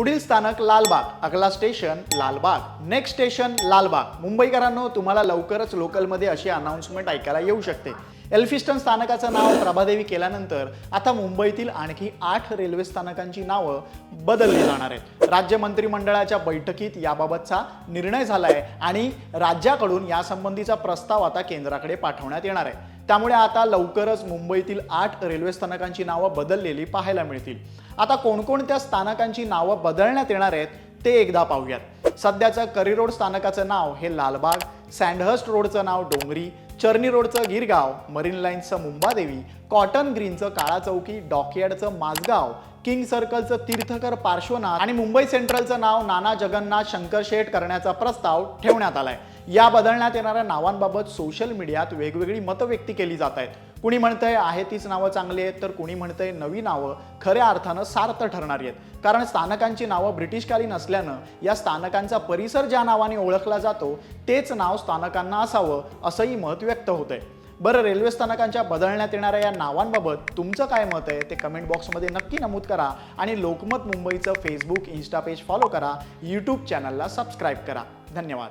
पुढील स्थानक लालबाग अगला station Lalbaug. Next station Lalbaug. मुंबईकरांनो तुम्हाला लवकरच लोकलमध्ये अशी अनाऊन्समेंट ऐकायला येऊ शकते. एल्फिस्टन स्थानकाचं नाव प्रभादेवी केल्यानंतर आता मुंबईतील आणखी आठ रेल्वे स्थानकांची नावं बदलली जाणार आहेत. राज्य मंत्रिमंडळाच्या बैठकीत याबाबतचा निर्णय झालाय आणि राज्याकडून यासंबंधीचा प्रस्ताव आता केंद्राकडे पाठवण्यात येणार आहे. त्यामुळे आता लवकरच मुंबईतील आठ रेल्वे स्थानकांची नावं बदललेली पाहायला मिळतील. आता कोणकोणत्या स्थानकांची नावं बदलण्यात येणार आहेत ते एकदा पाहूयात. सध्याचं करी रोड स्थानकाचं नाव हे लालबाग सँडहर्स्ट रोडचं नाव डोंगरी चर्नी रोडचं गिरगाव मरीन लाईन्सचं मुंबादेवी कॉटन ग्रीनचं काळा चौकी डॉकयार्डचं माझगाव किंग सर्कलचं तीर्थकर पार्श्वनाथ आणि मुंबई सेंट्रलचं नाव नाना जगन्नाथ शंकर शेठ करण्याचा प्रस्ताव ठेवण्यात आलाय. या बदलण्यात येणाऱ्या नावांबाबत सोशल मीडियात वेगवेगळी मतं व्यक्त केली जात आहेत. कुणी म्हणतंय आहे तीच नावं चांगली आहेत तर कुणी म्हणतंय नवी नावं खऱ्या अर्थानं सार्थ ठरणारी आहेत. कारण स्थानकांची नावं ब्रिटिशकालीन असल्यानं या स्थानकांचा परिसर ज्या नावाने ओळखला जातो तेच नाव स्थानकांना असावं असंही मत व्यक्त होतंय. बरं रेल्वे स्थानकांच्या बदलण्यात येणाऱ्या या नावांबाबत तुमचं काय मत आहे ते कमेंट बॉक्समध्ये नक्की नमूद करा आणि लोकमत मुंबईचं फेसबुक इन्स्टा पेज फॉलो करा. यूट्यूब चॅनलला सबस्क्राईब करा. धन्यवाद.